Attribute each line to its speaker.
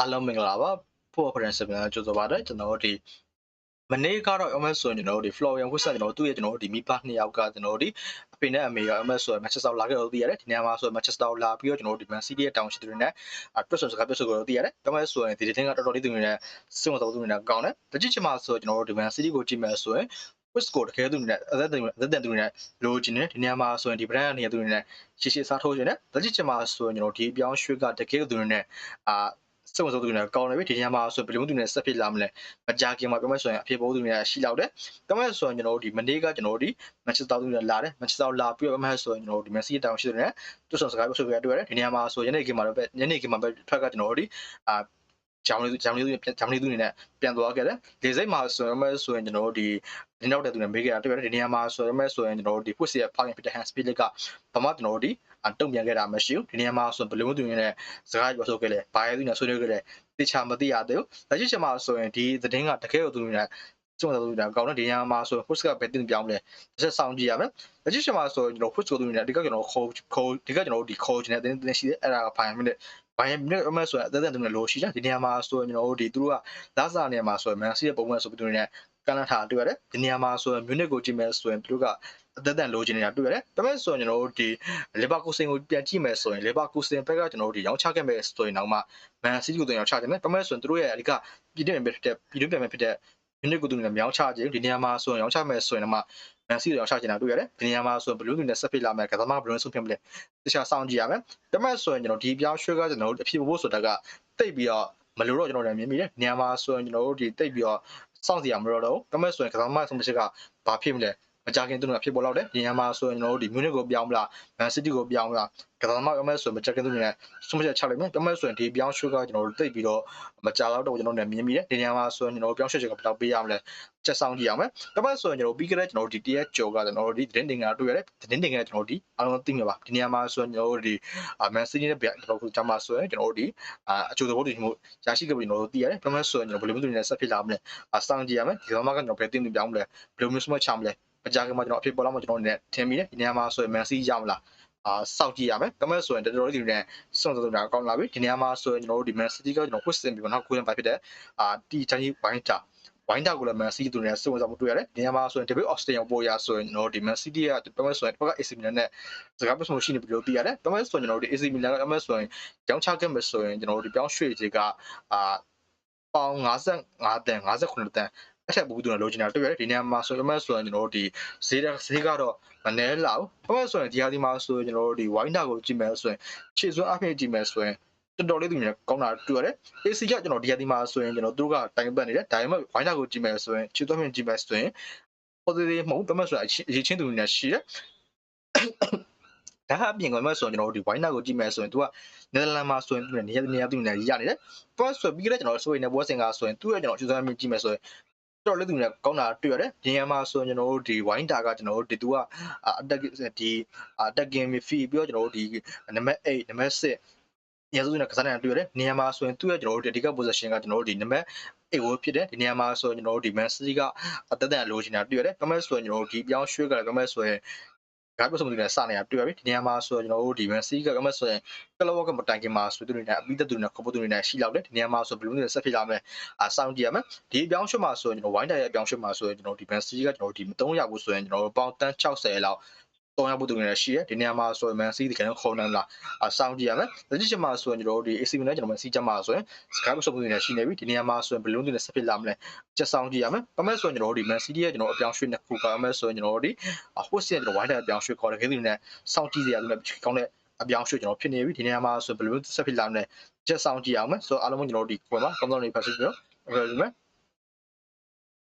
Speaker 1: အားလုံးမင်္ဂလာပါဖို့ operation ပြန်ကြိုဆိုပါတယ်ကျွန်တော်တို့ဒီမနေ့ကတော့ MS ဆိုရင်ကျွန်တော်တို့ဒီ Florian Wissam ကျွန်တော်တို့သူ့ရဲ့ကျွန်တော်တို့ဒီမိဘနှစ်ယောက်ကကျွန်တော်တို့ဒီအဖေနဲ့အမေက MS ဆိုရင် Manchester လာခဲ့လို့သိရတယ်ဒီနေရာမှာဆိုရင် Manchester လာပြီးတော့ကျွန်တော်တို့ဒီ Man City ရဲ့တောင်ရှိသူတွေနဲ့တွတ်ဆုံစကားပြောဆိုကြလို့သိရတယ် MS ဆိုရင်ဒီတင်ကတော်တော်လေးသူတွေနဲ့စိတ်ဝင်စားသူတွေနဲ့ကောင်းတယ်တကြည့်ချင်မှာဆိုကျွန်တော်တို့ဒီ Man City ကိုကြည့်မယ်ဆိုရင် West ကိုတကယ်သူနဲ့အသက်သူအသက်သူတွေနဲ့လိုချင်တယ်ဒီနေရာမှာဆိုရင်ဒီ brand အနေနဲ့သူတွေနဲ့ရှေ့ရှေ့စားထိုးချင်တယ်တကြည့်ချင်မှာဆိုရင်ကျွန်တော်ဒီပြောင်းရွှေ့ကတကယ်သူတွေနဲ့အာ စိတ်ဝင်စားသူတွေနဲ့ကောင်းတယ်ပြီဒီနေရာမှာဆိုဘယ်လိုသူတွေနဲ့ဆက်ဖြစ်လာမလဲမကြခင်မှာပြောမယ်ဆိုရင်အဖြစ်ပေါ်သူတွေနဲ့ရှိလောက်တယ်ပြောမယ်ဆိုရင်ကျွန်တော်တို့ဒီမနေ့ကကျွန်တော်တို့ဒီ Manchester သူတွေနဲ့လာတယ် Manchester လာပြီးတော့ပြောမယ်ဆိုရင်ကျွန်တော်တို့ဒီ Man City တောင်ရှိတယ်နဲ့တွတ်ဆုံစကားပြောဆိုကြတွေ့ရတယ်ဒီနေရာမှာဆိုညနေခင်းမှာတော့ညနေခင်းမှာပဲထွက်ကကျွန်တော်တို့ဒီအာဂျာမနီဂျာမနီသူဂျာမနီသူနေနဲ့ပြန်သွားခဲ့တယ်လေစိတ်မှာဆိုရင်မဲဆိုရင်ကျွန်တော်တို့ဒီဒီနောက်တဲ့သူနဲ့မေးခဲ့တာတွေ့ရတယ်ဒီနေရာမှာဆိုရင်မဲဆိုရင်ကျွန်တော်တို့ဒီ push ရဲ့ power fit hand speed ကဘာမှကျွန်တော်တို့ဒီ တုံ့ပြန်ခဲ့တာမရှိဘူးဒီနေရာမှာဆိုဘယ်လိုမျိုးသူနဲ့စကားပြောဆိုခဲ့လဲဘာရဲ့သူနဲ့ဆွေးနွေးခဲ့လဲတေချာမသိရသေးဘူးလက်ရှိချိန်မှာဆိုရင်ဒီသတင်းကတကယ်ကိုသူနဲ့ကျုံတော်သူနဲ့ကောင်းတဲ့ဒီနေရာမှာဆို push ကဘယ်တင်ပြောင်းလဲတစ်ချက်ဆောင်ကြည့်ရမယ်လက်ရှိချိန်မှာဆိုရင်ကျွန်တော် push ကိုသူနဲ့ဒီကကျွန်တော်ခေါ်ခေါ်ဒီကကျွန်တော်တို့ဒီခေါ်ခြင်းနဲ့တင်းတင်းရှိတယ်အဲ့ဒါက5 minute ဘိုင်းမြင့်အမဆိုရင်အသက်သက်သူနဲ့လိုရှိတယ်ဒီနေရာမှာဆိုရင်ကျွန်တော်တို့ဒီသူတို့ကလာစာနေရာမှာဆိုရင်မန်စီရဲ့ပုံမှန်ဆိုပြီးသူတွေနဲ့ကန်လာထားတွေ့ရတယ်ဒီနေရာမှာဆိုရင်မြူနစ်ကိုကြည့်မယ်ဆိုရင်သူတို့က အသက်သက်လိုချင်နေတာတွေ့ရတယ်ဒါပေမဲ့ဆိုရင်ကျွန်တော်တို့ဒီလီဗာပူးစင်ကိုပြန်ကြည့်မယ်ဆိုရင်လီဗာပူးစင်ဘက်ကကျွန်တော်တို့ဒီရောင်းချခဲ့မယ်ဆိုရင်တော့မှမန်စီကိုတင်ရောင်းချတယ်ဒါပေမဲ့ဆိုရင်သူတို့ရဲ့အဓိကပြည်တွင်းပြန်ဖြစ်တဲ့ပြည်တွင်းပြန်ဖြစ်တဲ့မြူနစ်ကိုသူတွေမြောင်းချခြင်းဒီနေရာမှာဆိုရင်ရောင်းချမယ်ဆိုရင်တော့မှမန်စီရောင်းချချင်တာတွေ့ရတယ်ဒီနေရာမှာဆိုရင်ဘလူးတွေနဲ့ဆက်ဖြစ်လာမယ်ကစားမဘလူးဆုံးဖြစ်မလဲတခြားစောင့်ကြည့်ရမယ်ဒါပေမဲ့ဆိုရင်ကျွန်တော်ဒီပြောင်းရွှေကကျွန်တော်တို့အဖြစ်ဖို့ဆိုတာကတိတ်ပြီးတော့မလို့တော့ကျွန်တော်လည်းမြင်မိတယ်နေရာမှာဆိုရင်ကျွန်တော်တို့ဒီတိတ်ပြီးတော့စောင့်စီရမလို့တော့ဒါပေမဲ့ဆိုရင်ကစားမဆုံးဖြတ်ချက်ကဘာဖြစ်မလဲ မကြခင်သူတို့အဖြစ်ပေါ်လောက်တယ်ဒီညမှာဆိုရင်ကျွန်တော်တို့ဒီ Munich ကိုပြောင်းမလား Man City ကိုပြောင်းမလားကစားသမားပြောမယ်ဆိုရင်မကြခင်သူတွေနဲ့ဆုံးဖြတ်ချလိုက်မယ်ပြောမယ်ဆိုရင်ဒီပြောင်းရွှေ့ကကျွန်တော်တို့တိတ်ပြီးတော့မကြတော့တော့ကျွန်တော်တို့လည်းမြင်မိတယ်ဒီညမှာဆိုရင်ကျွန်တော်တို့ပြောင်းရွှေ့ချက်ကဘယ်လောက်ပေးရမလဲချက်ဆောင်ကြည့်အောင်မယ်ပြောမယ်ဆိုရင်ကျွန်တော်ပြီးခဲ့တဲ့ကျွန်တော်တို့ဒီ TS ကြော်ကကျွန်တော်တို့ဒီသတင်းတင်ကတွေ့ရတယ်သတင်းတင်ကကျွန်တော်တို့ဒီအားလုံးသိမှာပါဒီညမှာဆိုရင်ကျွန်တော်တို့ဒီ Man City နဲ့ပြန်တော့ကျွန်တော်ဆိုရင်ကျွန်တော်တို့ဒီအချို့သဘောတူမှုရရှိခဲ့ပြီကျွန်တော်တို့သိရတယ်ပြောမယ်ဆိုရင်ကျွန်တော်ဘယ်လိုမျိုးသူတွေနဲ့ဆက်ဖြစ်လာမလဲအဆောင်ကြည့်ရမယ်ဒီသမားကကျွန်တော်ဘယ်တင်ပြပြောင်းမလဲဘယ်လိုမျိုးစမချမလဲ မကြခင်မှာကျွန်တော်အဖြစ်ပေါ်လာမှကျွန်တော်လည်းထင်မိတယ်ဒီနေရာမှာဆိုရင် Man City ရမလားအာစောင့်ကြည့်ရမယ်။ဒါမှမဟုတ်ဆိုရင်တော်တော်လေးဒီနဲ့စွန့်စွန့်တာကောင်းလာပြီ။ဒီနေရာမှာဆိုရင်ကျွန်တော်တို့ဒီ Man City ကကျွန်တော် question ပြီးတော့နောက်ကိုယ်တိုင်ပါဖြစ်တဲ့အာတီချန်ကြီးဝိုင်းတာဝိုင်းတာကိုလည်း Man City တို့နဲ့စုံစမ်းမှုတွေ့ရတယ်။ဒီနေရာမှာဆိုရင် David Austin ကိုပေါ်ရဆိုရင်ကျွန်တော်ဒီ Man City ကတော်တော်ဆိုရင်ဘက်က AC Milan နဲ့စကားပြောဆိုရှိနေပြီလို့သိရတယ်။တော်တော်ဆိုရင်ကျွန်တော်တို့ဒီ AC Milan ကတော်တော်ဆိုရင်ကြောင်းချခဲ့မယ်ဆိုရင်ကျွန်တော်တို့ဒီပြောင်းရွှေ့ကြီးကအာပေါင်55တန်58တန် အထက်ဘူးသူနဲ့လိုချင်တာတွေ့ရတယ်ဒီနေရာမှာဆိုတော့ဆိုရင်ကျွန်တော်တို့ဒီဈေးဈေးကတော့မနှဲလောက်ဘာလို့ဆိုရင်ဒီဟာဒီမှာဆိုရင်ကျွန်တော်တို့ဒီဝိုင်းတာကိုကြည့်မယ်ဆိုရင်ခြေစွမ်းအဖြစ်ကြည့်မယ်ဆိုရင်တော်တော်လေးသူများကောင်းတာတွေ့ရတယ် AC ကကျွန်တော်ဒီဟာဒီမှာဆိုရင်ကျွန်တော်တို့ကတိုင်ပတ်နေတယ်ဒါပေမဲ့ဝိုင်းတာကိုကြည့်မယ်ဆိုရင်ခြေသွမ်းဖြစ်ကြည့်မယ်ဆိုရင် positive မဟုတ်ဘာမှဆိုရင်အရေးချင်းသူတွေရှိတယ်ဒါကအပြင်ကမှဆိုရင်ကျွန်တော်တို့ဒီဝိုင်းနာကိုကြည့်မယ်ဆိုရင် तू ကနယ်သာလန်မှာဆိုရင်သူနေရာနေရာသူနေရာရနေတယ်။ plus ဆိုပြီးတော့ကျွန်တော်ဆိုရင်လည်းဘောစင်ကဆိုရင်သူ့ရဲ့ကျွန်တော်ကျူးစားမြင်ကြည့်မယ်ဆိုရင် တော်လေးသူနဲ့ကောင်းတာတွေ့ရတယ်ဒီညမှာဆိုရင်ကျွန်တော်တို့ဒီဝိုင်းတာကကျွန်တော်တို့ဒီသူကအတက်ဒီအတက်ကင်မီဖီပြီးတော့ကျွန်တော်တို့ဒီနံပါတ်8နံပါတ်6ညစုနဲ့ကစားနေတာတွေ့ရတယ်နေရာမှာဆိုရင်သူ့ရဲ့ကျွန်တော်တို့ဒီ position ကကျွန်တော်တို့ဒီနံပါတ်အေဝဖြစ်တယ်ဒီနေရာမှာဆိုရင်ကျွန်တော်တို့ဒီ Man City ကအသက်တန်လိုချင်တာတွေ့ရတယ်။ဒါပေမဲ့ဆိုရင်ကျွန်တော်တို့ဒီပြောင်းရွှေ့ကြတယ်ဒါပေမဲ့ဆိုရင် ဂါပစမှုတွေနဲ့စနေတာတွေ့ရပြီဒီနေရာမှာဆိုရင်ကျွန်တော်တို့ဒီ Man City ကကမဲ့ဆိုရင်ကလဝကမတိုင်ခင်မှာဆိုသူတွေနဲ့အပြီးသက်သူတွေနဲ့ခပုတ်သူတွေနဲ့ရှိလောက်တယ်ဒီနေရာမှာဆိုဘလူးတွေဆက်ဖြစ်လာမယ်အဆောင်ကြည့်ရမယ်ဒီအပြောင်းရွှေ့မှာဆိုရင်ကျွန်တော်ဝိုင်းတိုင်ရဲ့အပြောင်းရွှေ့မှာဆိုရင်ကျွန်တော်ဒီ Man City ကကျွန်တော်ဒီမ3ရောက်ဘူးဆိုရင်ကျွန်တော်ပေါင်တန်း60လောက် တောင်းရဖို့တူနေရှိရဒီနေရာမှာဆိုရင် Man City တကယ်တော့ခေါ်နိုင်လားအဆောင်ကြည့်ရမယ်လက်ရှိချက်မှာဆိုရင်ကျွန်တော်တို့ဒီ AC Milan ကျွန်တော် Man City ချက်မှာဆိုရင် Sky ပုစုံတွေနဲ့ရှိနေပြီဒီနေရာမှာဆိုရင်ဘလုံးတွေနဲ့ဆက်ဖြစ်လာမလဲချက်ဆောင်ကြည့်ရမယ်ဘာမဲ့ဆိုရင်ကျွန်တော်တို့ဒီ Man City ရဲ့ကျွန်တော်အပြောင်းရွှေ့နှစ်ခုကမဲ့ဆိုရင်ကျွန်တော်တို့ဒီဟိုစင်ကျွန်တော်ဝိုင်းတဲ့အပြောင်းရွှေ့ခေါ်တယ်ခေတ်တွေနဲ့စောင့်ကြည့်စရာလို့လည်းကောင်းတဲ့အပြောင်းရွှေ့ကျွန်တော်ဖြစ်နေပြီဒီနေရာမှာဆိုဘလုံးဆက်ဖြစ်လာမလဲချက်ဆောင်ကြည့်အောင်မယ်ဆိုအားလုံးကျွန်တော်တို့ဒီကွန်မှာကောင်းကောင်းလေးဖတ်စစ်ပြီးတော့ဟုတ်ကဲ့မယ်